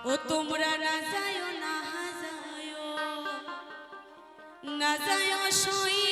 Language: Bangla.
ও তোমরা না যায়ও না যায়ও না যায়ও সই